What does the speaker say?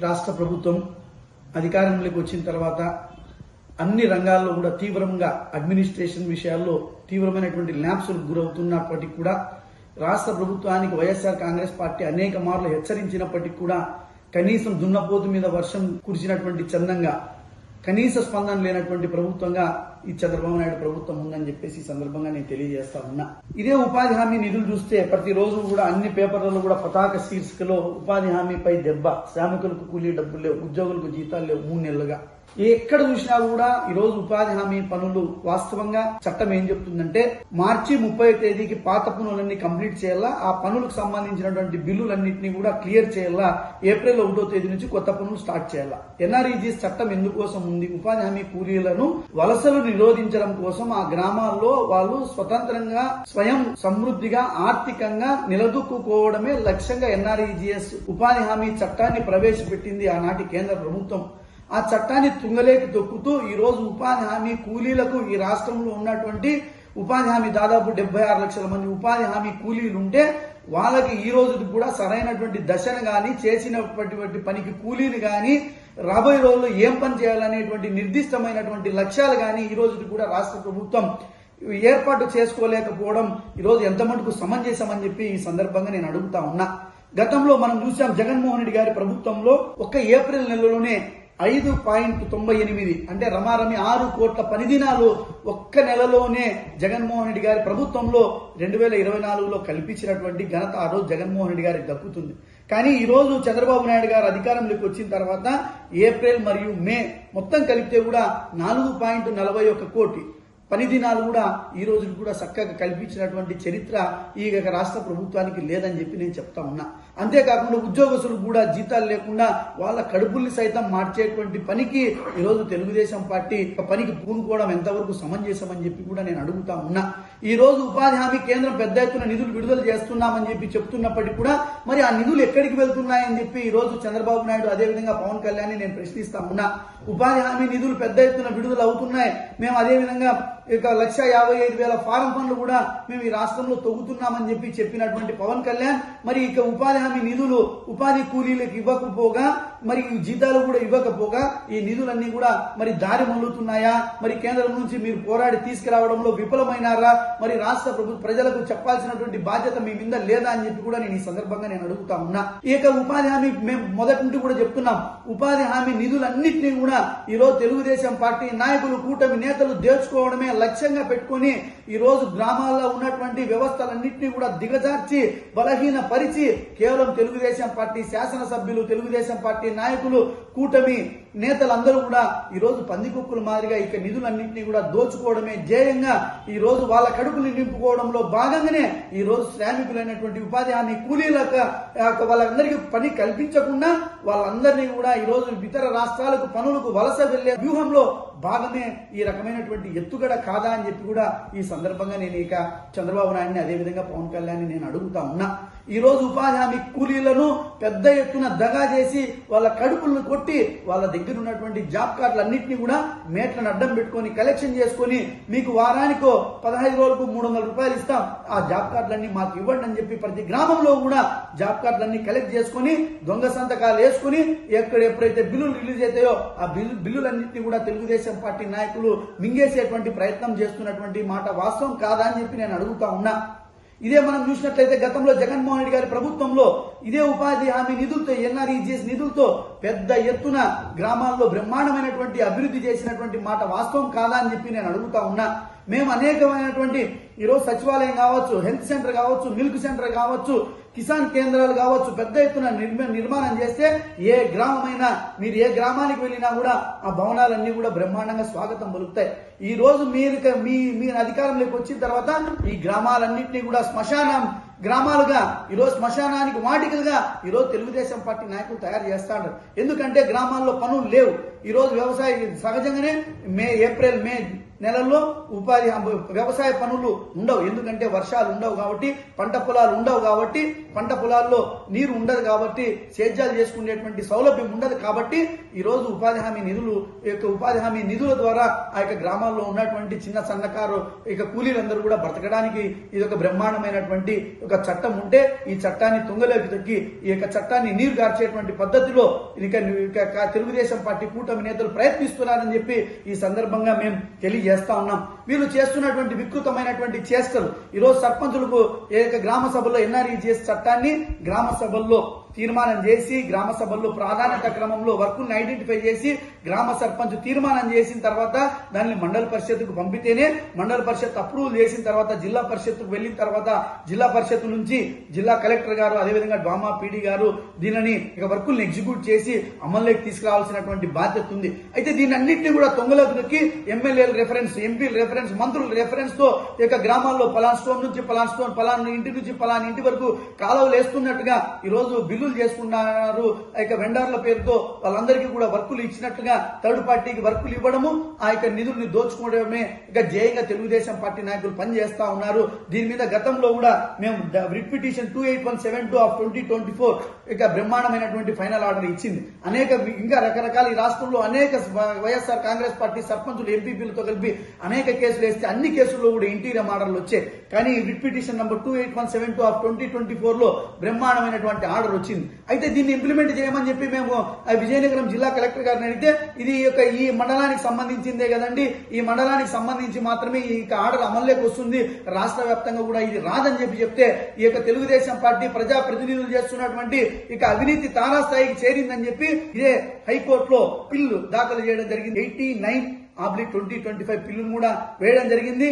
రాష్ట్ర ప్రభుత్వం అధికారంలోకి వచ్చిన తర్వాత అన్ని రంగాల్లో కూడా తీవ్రంగా అడ్మినిస్ట్రేషన్ విషయాల్లో తీవ్రమైనటువంటి ల్యాబ్స్లకు గురవుతున్నప్పటికీ కూడా రాష్ట్ర ప్రభుత్వానికి వైఎస్ఆర్ కాంగ్రెస్ పార్టీ అనేక మార్లు హెచ్చరించినప్పటికీ కూడా కనీసం దున్నపోతు మీద వర్షం కురిసినటువంటి చందంగా కనీస స్పందన లేనటువంటి ప్రభుత్వంగా ఈ చంద్రబాబు నాయుడు ప్రభుత్వం ఉందని చెప్పేసి ఈ సందర్భంగా నేను తెలియజేస్తా ఉన్నా. ఇదే ఉపాధి హామీ నిధులు చూస్తే ప్రతిరోజు కూడా అన్ని పేపర్లలో కూడా పతాక శీర్షికలో ఉపాధి హామీపై దెబ్బ. శ్రామికులకు కూలీ డబ్బులు లేవు ఉద్యోగులకు జీతాలు లేవు మూడు నెలలుగా. ఎక్కడ చూసినా కూడా ఈ రోజు ఉపాధి హామీ పనులు వాస్తవంగా చట్టం ఏం చెప్తుందంటే మార్చి ముప్పై తేదీకి పాత పనులన్నీ కంప్లీట్ చేయాలా ఆ పనులకు సంబంధించినటువంటి బిల్లులన్నింటినీ కూడా క్లియర్ చేయాలా ఏప్రిల్ ఒకటో తేదీ నుంచి కొత్త పనులు స్టార్ట్ చేయాలా. ఎన్ఆర్ఈజీఎస్ చట్టం ఎందుకోసం ఉంది? ఉపాధి హామీ కూలీలను వలసలు నిరోధించడం కోసం ఆ గ్రామాల్లో వాళ్ళు స్వతంత్రంగా స్వయం సమృద్ధిగా ఆర్థికంగా నిలదొక్కుకోవడమే లక్ష్యంగా ఎన్ఆర్ఈజీఎస్ ఉపాధి హామీ చట్టాన్ని ప్రవేశపెట్టింది ఆనాటి కేంద్ర ప్రభుత్వం. ఆ చట్టాన్ని తుంగలేకి తొక్కుతూ ఈ రోజు ఉపాధి హామీ కూలీలకు ఈ రాష్ట్రంలో ఉన్నటువంటి ఉపాధి హామీ దాదాపు డెబ్బై ఆరు లక్షల మంది ఉపాధి హామీ కూలీలు ఉంటే వాళ్ళకి ఈ రోజు కూడా సరైనటువంటి దశను కానీ చేసినటువంటి పనికి కూలీలు కానీ రాబోయే రోజుల్లో ఏం పని చేయాలనేటువంటి నిర్దిష్టమైనటువంటి లక్ష్యాలు కానీ ఈ రోజు కూడా రాష్ట్ర ప్రభుత్వం ఏర్పాటు చేసుకోలేకపోవడం ఈరోజు ఎంత మటుకు సమంజసమని చెప్పి ఈ సందర్భంగా నేను అడుగుతా ఉన్నా. గతంలో మనం చూసాం జగన్మోహన్ రెడ్డి గారి ప్రభుత్వంలో ఒక్క ఏప్రిల్ నెలలోనే ఐదు పాయింట్ తొంభై ఎనిమిది. అంటే రమారమి ఆరు కోట్ల పని దినాలు ఒక్క నెలలోనే జగన్మోహన్ రెడ్డి గారి ప్రభుత్వంలో రెండు వేల ఇరవై నాలుగులో కల్పించినటువంటి ఘనత ఆ రోజు జగన్మోహన్ రెడ్డి గారికి దక్కుతుంది. కానీ ఈ రోజు చంద్రబాబు నాయుడు గారు అధికారంలోకి వచ్చిన తర్వాత ఏప్రిల్ మరియు మే మొత్తం కలిపితే కూడా నాలుగు పాయింట్ నలభై ఒక్క కోటి. పని దినాలు కూడా ఈ రోజుకి కూడా చక్కగా కల్పించినటువంటి చరిత్ర ఈ యొక్క రాష్ట్ర ప్రభుత్వానికి లేదని చెప్పి నేను చెప్తా ఉన్నా. అంతేకాకుండా ఉద్యోగస్తులు కూడా జీతాలు లేకుండా వాళ్ళ కడుపుల్ని సైతం మార్చేటువంటి పనికి ఈరోజు తెలుగుదేశం పార్టీ ఒక పనికి పూనుకోవడం ఎంతవరకు సమంజసమని చెప్పి కూడా నేను అడుగుతా ఉన్నా. ఈ రోజు ఉపాధి హామీ కేంద్రం పెద్ద ఎత్తున నిధులు విడుదల చేస్తున్నామని చెప్పి చెప్తున్నప్పటికీ కూడా మరి ఆ నిధులు ఎక్కడికి వెళ్తున్నాయని చెప్పి ఈ రోజు చంద్రబాబు నాయుడు అదేవిధంగా పవన్ కళ్యాణ్ నేను ప్రశ్నిస్తా ఉన్నా. ఉపాధి హామీ నిధులు పెద్ద ఎత్తున విడుదల అవుతున్నాయి. మేము అదేవిధంగా ఇక లక్ష యాభై ఐదు వేల ఫారం పనులు కూడా మేము ఈ రాష్ట్రంలో తొగుతున్నామని చెప్పి చెప్పినటువంటి పవన్ కళ్యాణ్ మరి ఇక ఉపాధి హామీ నిధులు ఉపాధి కూలీలకు ఇవ్వకపోగా మరి ఈ జీతాలు కూడా ఇవ్వకపోగా ఈ నిధులన్నీ కూడా మరి దారి మళ్ళుతున్నాయా? మరి కేంద్రం నుంచి మీరు పోరాడి తీసుకురావడంలో విఫలమైనారా? మరి రాష్ట్ర ప్రభుత్వ ప్రజలకు చెప్పాల్సినటువంటి బాధ్యత మీ మీద లేదా అని చెప్పి కూడా నేను ఈ సందర్భంగా నేను అడుగుతా ఉన్నా. ఇక ఉపాధి హామీ మేము మొదటి నుండి కూడా చెప్తున్నాం. ఉపాధి హామీ నిధులన్నింటినీ కూడా ఈరోజు తెలుగుదేశం పార్టీ నాయకులు కూటమి నేతలు దేర్చుకోవడమే లక్ష్యంగా పెట్టుకొని ఈ రోజు గ్రామాల్లో ఉన్నటువంటి వ్యవస్థలన్నింటినీ కూడా దిగజార్చి బలహీన పరిచి కేవలం తెలుగుదేశం పార్టీ శాసనసభ్యులు తెలుగుదేశం పార్టీ నాయకులు కూటమి నేతలందరూ కూడా ఈ రోజు పందికొక్కుల మాదిరిగా ఇక నిధులన్నింటినీ కూడా దోచుకోవడమే ధ్యేయంగా ఈ రోజు వాళ్ళ కడుపుని నింపుకోవడంలో భాగంగానే ఈ రోజు శ్రామికులైనటువంటి ఉపాధి హామీ కూలీలకు వాళ్ళందరికీ పని కల్పించకుండా వాళ్ళందరినీ కూడా ఈ రోజు ఇతర రాష్ట్రాలకు పనులకు వలస వెళ్ళే వ్యూహంలో భాగమే ఈ రకమైనటువంటి ఎత్తుగడ కాదా అని చెప్పి కూడా ఈ సందర్భంగా నేను ఇక చంద్రబాబు నాయుడిని అదేవిధంగా పవన్ కళ్యాణ్ నేను అడుగుతా ఉన్నా. ఈ రోజు ఉపాధి హామీ కూలీలను పెద్ద ఎత్తున దగా చేసి వాళ్ళ కడుపులను కొట్టి వాళ్ళ దగ్గర ఉన్నటువంటి జాబ్ కార్డులన్నింటినీ కూడా మేట్లను అడ్డం పెట్టుకొని కలెక్షన్ చేసుకొని మీకు వారానికో పదహైదు రోజులకు మూడు వందల రూపాయలు ఇస్తాం. ఆ జాబ్ కార్డులన్నీ మాకు ఇవ్వండి అని చెప్పి ప్రతి గ్రామంలో కూడా జాబ్ కార్డులన్నీ కలెక్ట్ చేసుకొని దొంగ సంతకాలు వేసుకుని ఎక్కడ ఎప్పుడైతే బిల్లులు రిలీజ్ అవుతాయో ఆ బిల్లు బిల్లులన్నింటినీ కూడా తెలుగుదేశం పార్టీ నాయకులు మింగేసేటువంటి ప్రయత్నం చేస్తున్నటువంటి మాట వాస్తవం కాదా అని చెప్పి నేను అడుగుతా ఉన్నా. ఇదే మనం చూసినట్లయితే గతంలో జగన్మోహన్ రెడ్డి గారి ప్రభుత్వంలో ఇదే ఉపాధి హామీ నిధులతో ఎన్ఆర్ఈజీఎస్ నిధులతో పెద్ద ఎత్తున గ్రామాల్లో బ్రహ్మాండమైనటువంటి అభివృద్ధి చేసినటువంటి మాట వాస్తవం కాదా అని చెప్పి నేను అడుగుతా ఉన్నా. మేము అనేకమైనటువంటి ఈరోజు సచివాలయం కావచ్చు హెల్త్ సెంటర్ కావచ్చు మిల్క్ సెంటర్ కావచ్చు కిసాన్ కేంద్రాలు కావచ్చు పెద్ద ఎత్తున నిర్మాణం చేస్తే ఏ గ్రామమైనా మీరు ఏ గ్రామానికి వెళ్ళినా కూడా ఆ భవనాలన్నీ కూడా బ్రహ్మాండంగా స్వాగతం పలుకుతాయి. ఈ రోజు మీరు మీ మీ మీరు అధికారంలోకి వచ్చిన తర్వాత ఈ గ్రామాలన్నింటినీ కూడా శ్మశానం గ్రామాలుగా ఈరోజు శ్మశానానికి వాటికలుగా ఈరోజు తెలుగుదేశం పార్టీ నాయకులు తయారు చేస్తాడు ఎందుకంటే గ్రామాల్లో పనులు లేవు. ఈరోజు వ్యవసాయ సహజంగానే మే ఏప్రిల్ మే నెలల్లో ఉపాధి హామీ వ్యవసాయ పనులు ఉండవు. ఎందుకంటే వర్షాలు ఉండవు కాబట్టి పంట పొలాలు ఉండవు కాబట్టి పంట పొలాల్లో నీరు ఉండదు కాబట్టి సేద్యాలు చేసుకునేటువంటి సౌలభ్యం ఉండదు కాబట్టి ఈరోజు ఉపాధి హామీ నిధులు ఈ యొక్క ఉపాధి హామీ నిధుల ద్వారా ఆ యొక్క గ్రామాల్లో ఉన్నటువంటి చిన్న సన్నకారు ఇక కూలీలందరూ కూడా బ్రతకడానికి ఇది ఒక బ్రహ్మాండమైనటువంటి ఒక చట్టం ఉంటే ఈ చట్టాన్ని తుంగలోకి తొక్కి ఈ యొక్క చట్టాన్ని నీరు గార్చేటువంటి పద్ధతిలో ఇక తెలుగుదేశం పార్టీ కూటమి నేతలు ప్రయత్నిస్తున్నారని చెప్పి ఈ సందర్భంగా మేము చేస్తా ఉన్నాం. వీళ్ళు చేస్తున్నటువంటి వికృతమైనటువంటి చేష్టలు. ఈరోజు సర్పంచులకు ఏక గ్రామ ఎన్ఆర్ఐ చేసే చట్టాన్ని గ్రామ సభల్లో తీర్మానం చేసి గ్రామ సభల్లో ప్రాధాన్యత క్రమంలో వర్కుల్ని ఐడెంటిఫై చేసి గ్రామ సర్పంచ్ తీర్మానం చేసిన తర్వాత దాన్ని మండల పరిషత్కు పంపితేనే మండల పరిషత్ అప్రూవల్ చేసిన తర్వాత జిల్లా పరిషత్కు వెళ్ళిన తర్వాత జిల్లా పరిషత్ నుంచి జిల్లా కలెక్టర్ గారు అదేవిధంగా డ్వామా పీడీ గారు దీనిని ఇక వర్కుల్ని ఎగ్జిక్యూట్ చేసి అమల్లోకి తీసుకురావాల్సినటువంటి బాధ్యత ఉంది. అయితే దీని అన్నింటినీ కూడా తొంగలోకి నొక్కి ఎమ్మెల్యేల రెఫరెన్స్ ఎంపీల రెఫరెన్స్ మంత్రుల రెఫరెన్స్తో ఇక గ్రామాల్లో పలాన్ స్టోన్ నుంచి పలాన్ స్టోన్ పలాన్ ఇంటి నుంచి పలాన్ ఇంటి వరకు కాలువలు వేస్తున్నట్టుగా ఈ రోజు బిల్లు చేసుకుంటున్నారు. ఆ యొక్క వెండర్ల పేరుతో వాళ్ళందరికీ కూడా వర్కులు ఇచ్చినట్లుగా థర్డ్ పార్టీకి వర్కులు ఇవ్వడము ఆ యొక్క నిధుల్ని దోచుకోవడమే ఇక జయంగా తెలుగుదేశం పార్టీ నాయకులు పనిచేస్తా ఉన్నారు. దీని మీద గతంలో కూడా మేము writ petition two eight one seven two of twenty twenty four ఇక బ్రహ్మాండమైనటువంటి ఫైనల్ ఆర్డర్ ఇచ్చింది. అనేక ఇంకా రకరకాల ఈ రాష్ట్రంలో అనేక వైఎస్ఆర్ కాంగ్రెస్ పార్టీ సర్పంచులు ఎంపీపీలతో కలిపి అనేక కేసులు వేస్తే అన్ని కేసుల్లో కూడా ఇంటీరియం ఆర్డర్లు వచ్చాయి. కానీ writ petition number two eight one seven two of twenty twenty ఫోర్లో బ్రహ్మాండమైనటువంటి ఆర్డర్ వచ్చింది. అయితే దీన్ని ఇంప్లిమెంట్ చేయమని చెప్పి మేము ఆ విజయనగరం జిల్లా కలెక్టర్ గారిని అడిగితే ఇది యొక్క ఈ మండలానికి సంబంధించిందే కదండి. ఈ మండలానికి సంబంధించి మాత్రమే ఈ యొక్క ఆర్డర్ అమల్లోకి వస్తుంది. రాష్ట్ర వ్యాప్తంగా కూడా ఇది రాదని చెప్పి చెప్తే ఈ యొక్క తెలుగుదేశం పార్టీ ప్రజా ప్రతినిధులు చేస్తున్నటువంటి ఇక అవినీతి తారాస్థాయికి చేరిందని చెప్పి ఇదే హైకోర్టులో పిల్లు దాఖలు చేయడం జరిగింది. Eighty nine oblique twenty twenty five పిల్లును కూడా వేయడం జరిగింది.